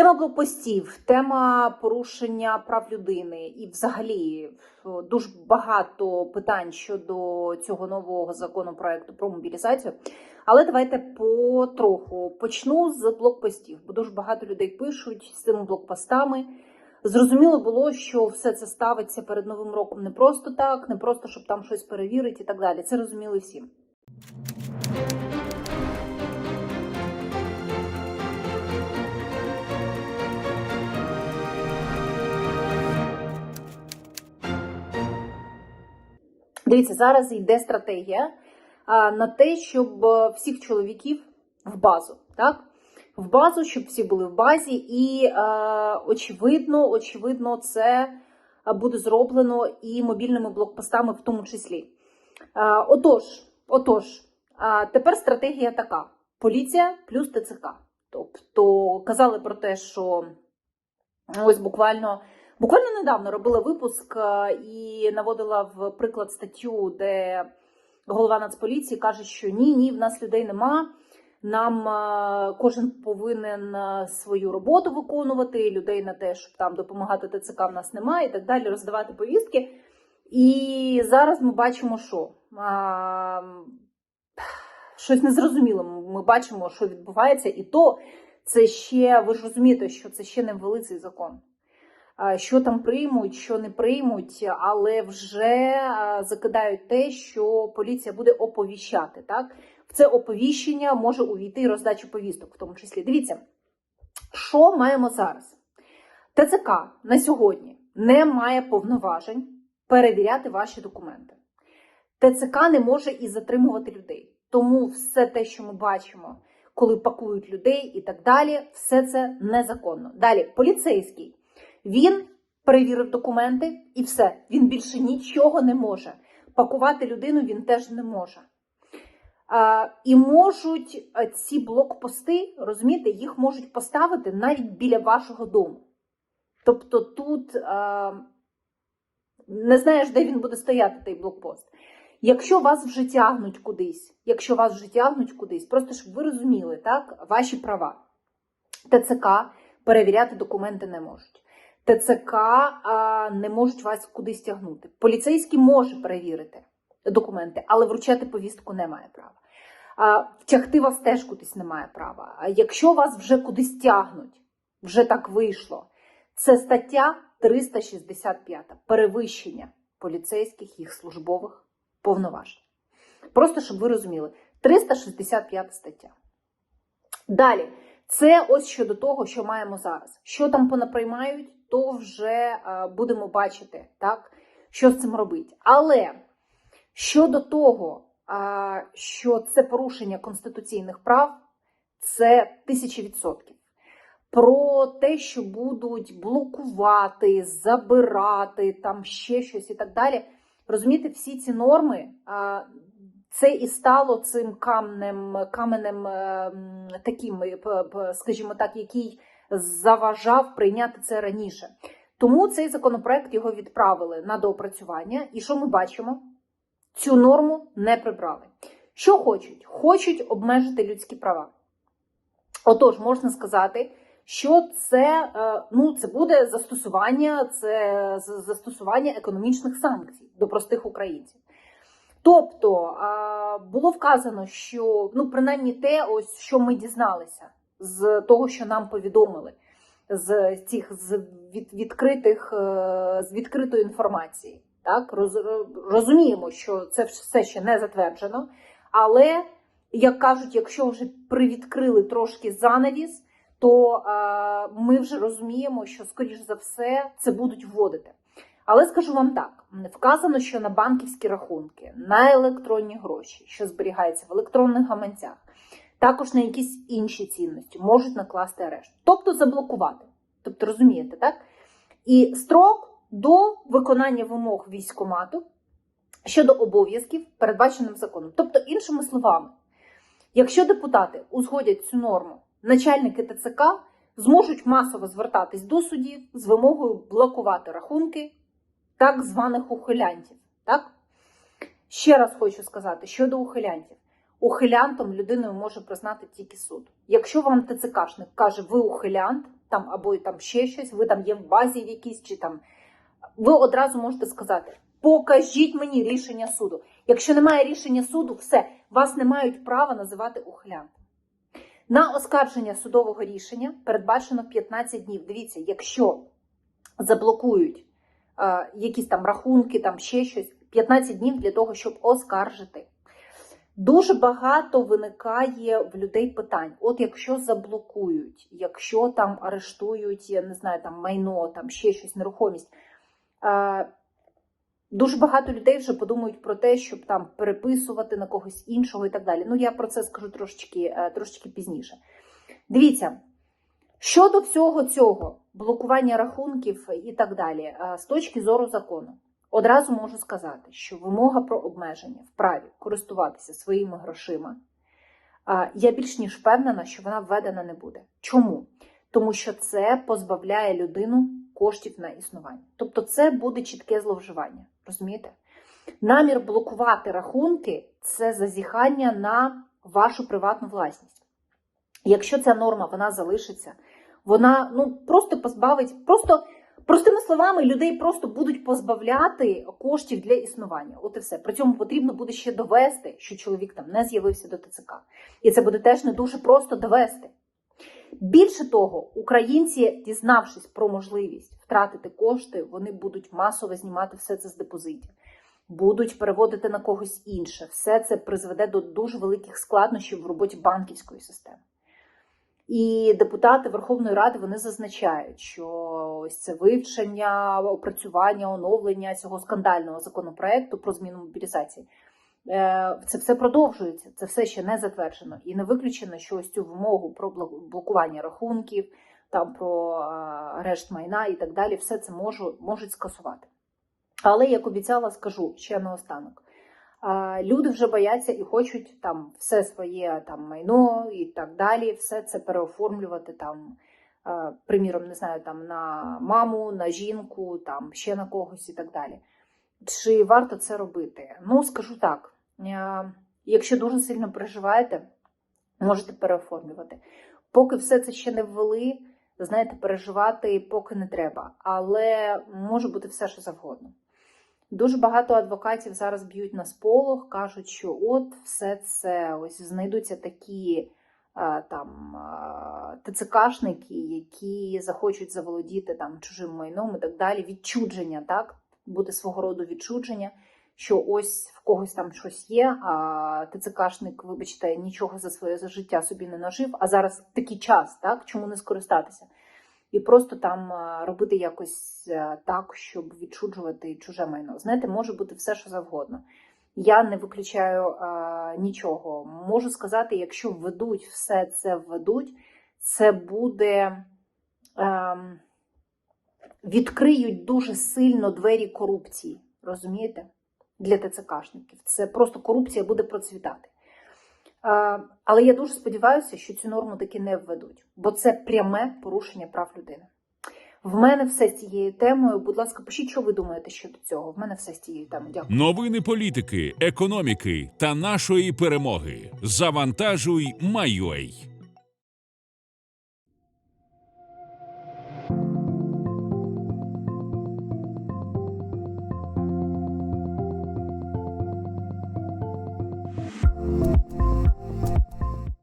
Тема блокпостів, тема порушення прав людини і, взагалі, е, дуже багато питань щодо цього нового законопроекту про мобілізацію. Але давайте потроху почну з блокпостів, бо дуже багато людей пишуть з цими блокпостами. Зрозуміло було, що все це ставиться перед новим роком не просто так, не просто щоб там щось перевірити і так далі. Це розуміли всі. Дивіться, зараз йде стратегія на те, щоб е, всіх чоловіків в базу, так? В базу, щоб всі були в базі, і е, очевидно, очевидно, це е, буде зроблено і мобільними блокпостами, в тому числі. Отож, отож, тепер стратегія така: поліція плюс ТЦК. Тобто казали про те, що ось буквально. Буквально недавно робила випуск е, і наводила в приклад статтю, де голова Нацполіції каже, що ні, ні, в нас людей нема. Нам е, кожен повинен е, свою роботу виконувати, людей на те, щоб там допомагати ТЦК в нас немає, і так далі, роздавати повістки. І зараз ми бачимо, що а, щось незрозуміло. Ми бачимо, що відбувається, і то це ще, ви ж розумієте, що це ще не ввели цей закон що там приймуть, що не приймуть, але вже закидають те, що поліція буде оповіщати. Так, в це оповіщення може увійти роздачу повісток, в тому числі. Дивіться, що маємо зараз? ТЦК на сьогодні не має повноважень перевіряти ваші документи. ТЦК не може і затримувати людей. Тому все те, що ми бачимо, коли пакують людей і так далі, все це незаконно. Далі, поліцейський. Він перевірив документи і все. Він більше нічого не може. Пакувати людину він теж не може. А, І можуть ці блокпости, розумієте, їх можуть поставити навіть біля вашого дому. Тобто тут а, не знаєш, де він буде стояти, той блокпост. Якщо вас вже тягнуть кудись, якщо вас вже тягнуть кудись, просто щоб ви розуміли, так, ваші права. ТЦК перевіряти документи не можуть. ТЦК не можуть вас кудись тягнути. Поліцейський може перевірити документи, але вручати повістку не має права. Втягти вас теж кудись не має права. Якщо вас вже кудись тягнуть, вже так вийшло. Це стаття 365 перевищення поліцейських їх службових повноважень. Просто щоб ви розуміли, 365 стаття. Далі, це ось щодо того, що маємо зараз. Що там понаприймають, то вже будемо бачити, так, що з цим робити. Але щодо того, що це порушення конституційних прав, це тисячі відсотків. Про те, що будуть блокувати, забирати, там ще щось і так далі. Розумієте, всі ці норми, це і стало цим камнем, каменем таким, скажімо так, який заважав прийняти це раніше. Тому цей законопроект його відправили на доопрацювання. І що ми бачимо? Цю норму не прибрали. Що хочуть? Хочуть обмежити людські права. Отож, можна сказати, що це е, ну, це буде застосування, це застосування економічних санкцій до простих українців. Тобто було вказано, що ну, принаймні те, ось що ми дізналися з того, що нам повідомили, з цих з від, відкритих е, з відкритої інформації. Так, Роз, розуміємо, що це все ще не затверджено, але, як кажуть, якщо вже привідкрили трошки занавіс, то а, ми вже розуміємо, що, скоріш за все, це будуть вводити. Але скажу вам так: вказано, що на банківські рахунки, на електронні гроші, що зберігаються в електронних гаманцях, також на якісь інші цінності можуть накласти арешт, тобто заблокувати. Тобто, розумієте, так? І строк до виконання вимог військомату щодо обов'язків, передбаченим законом. Тобто, іншими словами, якщо депутати узгодять цю норму, начальники ТЦК зможуть масово звертатись до судів з вимогою блокувати рахунки так званих ухилянтів. Так? Ще раз хочу сказати щодо ухилянтів. Ухилянтом людиною може признати тільки суд. Якщо вам ТЦКшник каже, ви ухилянт, там або там ще щось, ви там є в базі в якійсь, чи там ви одразу можете сказати: покажіть мені рішення суду. Якщо немає рішення суду, все, вас не мають права називати ухилянтом. На оскарження судового рішення передбачено 15 днів. Дивіться, якщо заблокують е, якісь там рахунки, там ще щось, 15 днів для того, щоб оскаржити. Дуже багато виникає в людей питань. От якщо заблокують, якщо там арештують, я не знаю, там майно, там ще щось, нерухомість. Е, Дуже багато людей вже подумають про те, щоб там переписувати на когось іншого і так далі. Ну, я про це скажу трошечки, е, трошечки пізніше. Дивіться, щодо всього цього, блокування рахунків і так далі, е, з точки зору закону, одразу можу сказати, що вимога про обмеження в праві користуватися своїми грошима, я більш ніж впевнена, що вона введена не буде. Чому? Тому що це позбавляє людину коштів на існування. Тобто це буде чітке зловживання. Розумієте? Намір блокувати рахунки це зазіхання на вашу приватну власність. Якщо ця норма вона залишиться, вона ну просто позбавить, просто простими словами, людей просто будуть позбавляти коштів для існування. От і все. При цьому потрібно буде ще довести, що чоловік там не з'явився до ТЦК. І це буде теж не дуже просто довести. Більше того, українці, дізнавшись про можливість втратити кошти, вони будуть масово знімати все це з депозитів, будуть переводити на когось інше. Все це призведе до дуже великих складнощів в роботі банківської системи. І депутати Верховної Ради вони зазначають, що ось це вивчення, опрацювання, оновлення цього скандального законопроекту про зміну мобілізації. Е, Це все продовжується, це все ще не затверджено. І не виключено, що ось цю вимогу про блокування рахунків, там про е, арешт майна і так далі, все це можу, можуть скасувати. Але, як обіцяла, скажу ще наостанок. Люди вже бояться і хочуть там все своє там майно і так далі, все це переоформлювати там, приміром, не знаю, там на маму, на жінку, там ще на когось і так далі. Чи варто це робити? Ну, скажу так: якщо дуже сильно переживаєте, можете переоформлювати. Поки все це ще не ввели, знаєте, переживати поки не треба, але може бути все, що завгодно. Дуже багато адвокатів зараз б'ють на сполох, кажуть, що от все це ось знайдуться такі е, там е, ТЦКшники, які захочуть заволодіти там чужим майном і так далі. Відчудження, так? Буде свого роду відчудження, що ось в когось там щось є, а ТЦКшник, вибачте, нічого за своє за життя собі не нажив, а зараз такий час, так? Чому не скористатися? І просто там робити якось так, щоб відчуджувати чуже майно. Знаєте, може бути все, що завгодно. Я не виключаю а, нічого. Можу сказати, якщо введуть все це введуть, це буде. ем, відкриють дуже сильно двері корупції, розумієте? Для ТЦКшників. Це просто корупція буде процвітати. Але я дуже сподіваюся, що цю норму таки не введуть, бо це пряме порушення прав людини. В мене все з цією темою. Будь ласка, пишіть, що ви думаєте щодо цього. В мене все з цією темою. Дякую. Новини політики, економіки та нашої перемоги. Завантажуй, майой.